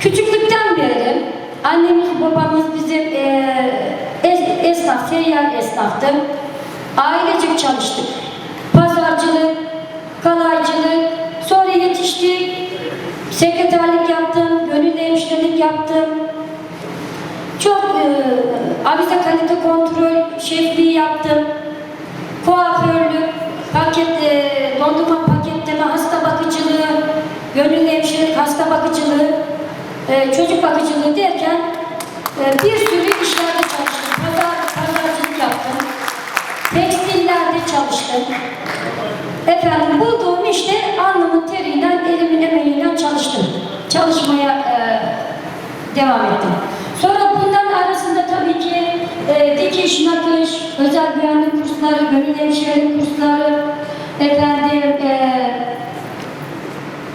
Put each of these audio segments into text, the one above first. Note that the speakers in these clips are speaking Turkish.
Küçüklükten beri annemiz babamız bizim eee es- esnaf, seyyar esnaftı. Ailecek çalıştık. Pazarcılık, kalaycılık, sonra yetiştik. Sekreterlik yaptım, gönüllü hemşirelik yaptım. Çok eee avize kalite kontrol şefliği yaptım. Eee, çocuk bakıcılığı derken eee, bir sürü işlerde çalıştım. Pazar, pazarcılık yaptım. Tekstillerde çalıştım. Efendim bulduğum işte alnımın teriyle, elimin emeğiyle çalıştım. Çalışmaya eee, devam ettim. Sonra bundan arasında tabii ki e, dikiş, nakış, özel güvenlik kursları, gönül hemşirelik kursları, efendim e,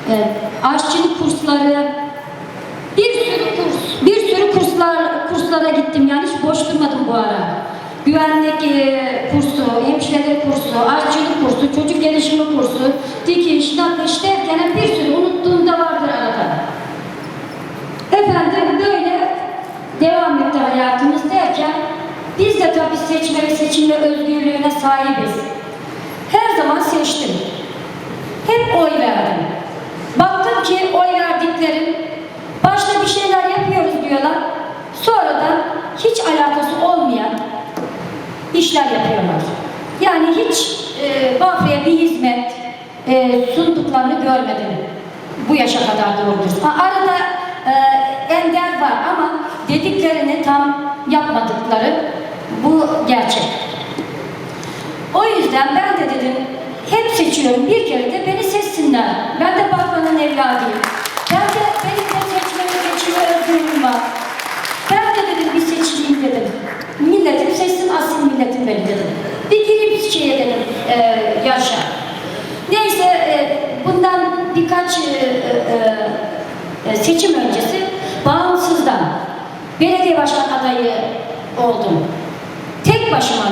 e, aşçılık kursları, bir sürü kurs, bir sürü kurslar kurslara gittim yani hiç boş durmadım bu ara. Güvenlik e, kursu, hemşirelik kursu, aşçılık kursu, çocuk gelişimi kursu, dikiş, nakış derken bir sürü unuttuğum da vardır arada. Efendim böyle devam etti hayatımız derken biz de tabii seçme ve seçilme özgürlüğüne sahibiz. Her zaman seçtim. Hep oy verdim. Baktım ki oy verdiklerim başta bir şeyler yapıyoruz diyorlar. Sonradan hiç alakası olmayan işler yapıyorlar. Yani hiç e, Bafra'ya bir hizmet e, sunduklarını görmedim. Bu yaşa kadar doğrudur. Arada e, ender var ama dediklerini tam yapmadıkları bu gerçek. O yüzden ben de dedim hep seçiyorum bir kere de beni seçsinler. Ben de Bafra'nın evladıyım. Ben de benim de seçme ve seçme özgürlüğüm var. Ben de dedim bir seçileyim dedim. Milletim seçsin asil milletim beni dedim. Bir bir şeye dedim e, yaşa. Neyse e, bundan birkaç e, e, e, seçim öncesi bağımsızdan belediye başkan adayı oldum. Tek başıma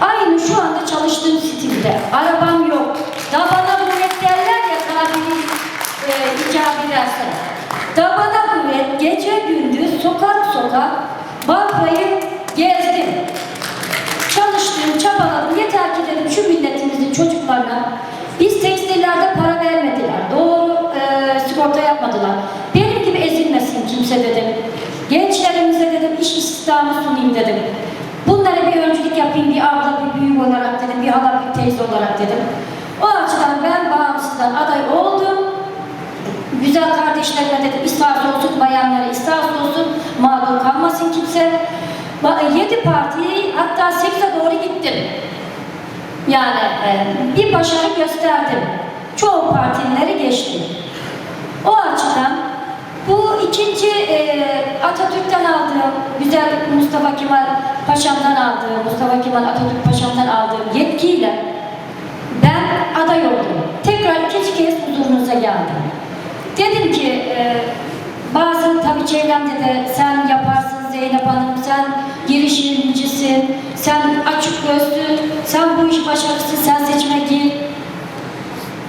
aynı şu anda çalıştığım stilde. Arabam yok. Dabana kuvvet derler ya tabiri e, icap ederse. Dabana kuvvet gece gündüz sokak sokak Bafra'yı gezdim. Çalıştım, çabaladım. Yeter ki dedim şu milletimizin çocuklarına biz tekstillerde para vermediler. Doğru e, sigorta yapmadılar. Benim gibi ezilmesin kimse dedim. Gençlerimize dedim iş istihdamı sunayım dedim. Bunlara bir öncülük yapayım, bir abla, bir büyük olarak dedim, bir hala, bir teyze olarak dedim. O açıdan ben bağımsızdan aday oldum. Güzel kardeşlerime dedim, isterse olsun bayanlara, Ba- Yedi partiyi hatta sekize doğru gittim. Yani e, bir başarı gösterdim. Çoğu partileri geçtim. O açıdan bu ikinci e, Atatürk'ten aldığım, güzel Mustafa Kemal Paşa'mdan aldığım, Mustafa Kemal Atatürk Paşa'mdan aldığım yetkiyle ben aday oldum. Tekrar ikinci kez huzurunuza geldim. Dedim ki e, bazı tabii çevremde de sen yaparsın Zeynep sen açık gözlü, sen bu iş başarısın, sen seçime gir.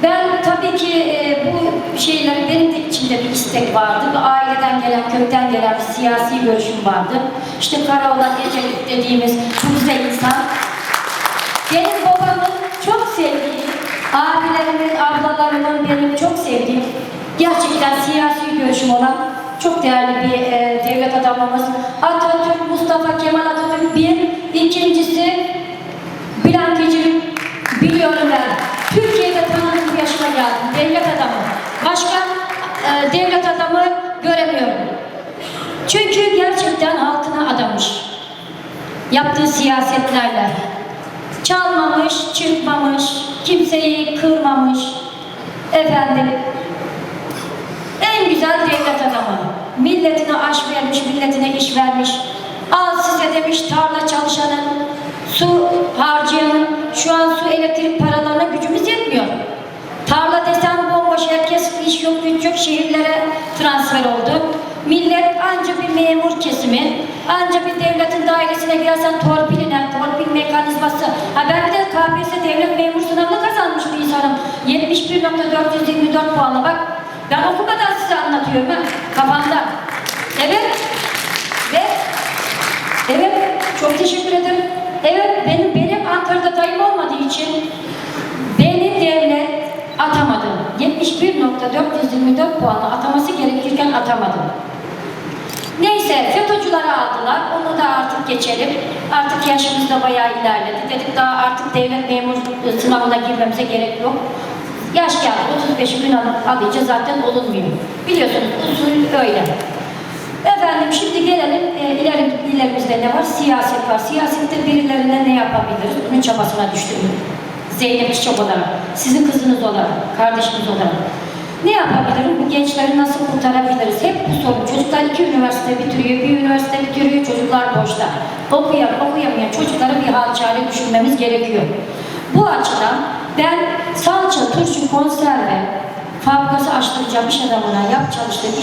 Ben tabii ki e, bu şeyleri benim de içimde bir istek vardı. Bir aileden gelen, kökten gelen bir siyasi görüşüm vardı. İşte Karaoğlan Ecevit dediğimiz bu güzel insan. Benim babamın çok sevdiği, abilerimin, ablalarımın benim çok sevdiğim, gerçekten siyasi görüşüm olan çok değerli bir e, devlet adamımız. Atatürk, Mustafa Kemal Atatürk bir, ikincisi Bülent Ecevit biliyorum ben. Türkiye'de tanıdığım yaşıma geldim. Devlet adamı. Başka e, devlet adamı göremiyorum. Çünkü gerçekten halkına adamış. Yaptığı siyasetlerle. Çalmamış, çırpmamış, kimseyi kırmamış. Efendim, en güzel. Milletine aş vermiş, milletine iş vermiş. Al size demiş tarla çalışanın, su harcayanın, şu an su elektrik paralarına gücümüz yetmiyor. Tarla desen bomboş, herkes iş yok, güç yok, şehirlere transfer oldu. Millet anca bir memur kesimi, anca bir devletin dairesine girersen torpiline, torpil mekanizması. Ha ben bir de KPSS devlet memur sınavını kazanmış bir insanım. 71.424 puanla bak. Ben okumadan size anlatıyorum ha, kafamda. Evet. Ve evet. Çok teşekkür ederim. Evet benim benim Ankara'da dayım olmadığı için beni devlet atamadı. 71.424 puanı ataması gerekirken atamadım. Neyse FETÖ'cüleri aldılar. Onu da artık geçelim. Artık yaşımız da bayağı ilerledi. Dedik daha artık devlet memur e, sınavına girmemize gerek yok. Yaş geldi. 35 gün alınca zaten olunmuyor. Biliyorsunuz usul öyle. Efendim şimdi gelelim e, ileri, ilerimizde ne var? Siyaset var. Siyasette birilerine ne yapabiliriz? Bunun çabasına düştüm. Zeynep Çiçek olarak, sizin kızınız olarak, kardeşiniz olarak. Ne yapabilirim? Bu gençleri nasıl kurtarabiliriz? Hep bu sorun. Çocuklar iki üniversite bitiriyor, bir üniversite bitiriyor, çocuklar boşta. Okuyan, okuyamayan çocuklara bir hal çare düşünmemiz gerekiyor. Bu açıdan ben salça, turşu, konserve fabrikası açtıracağım iş adamına yap çalıştığı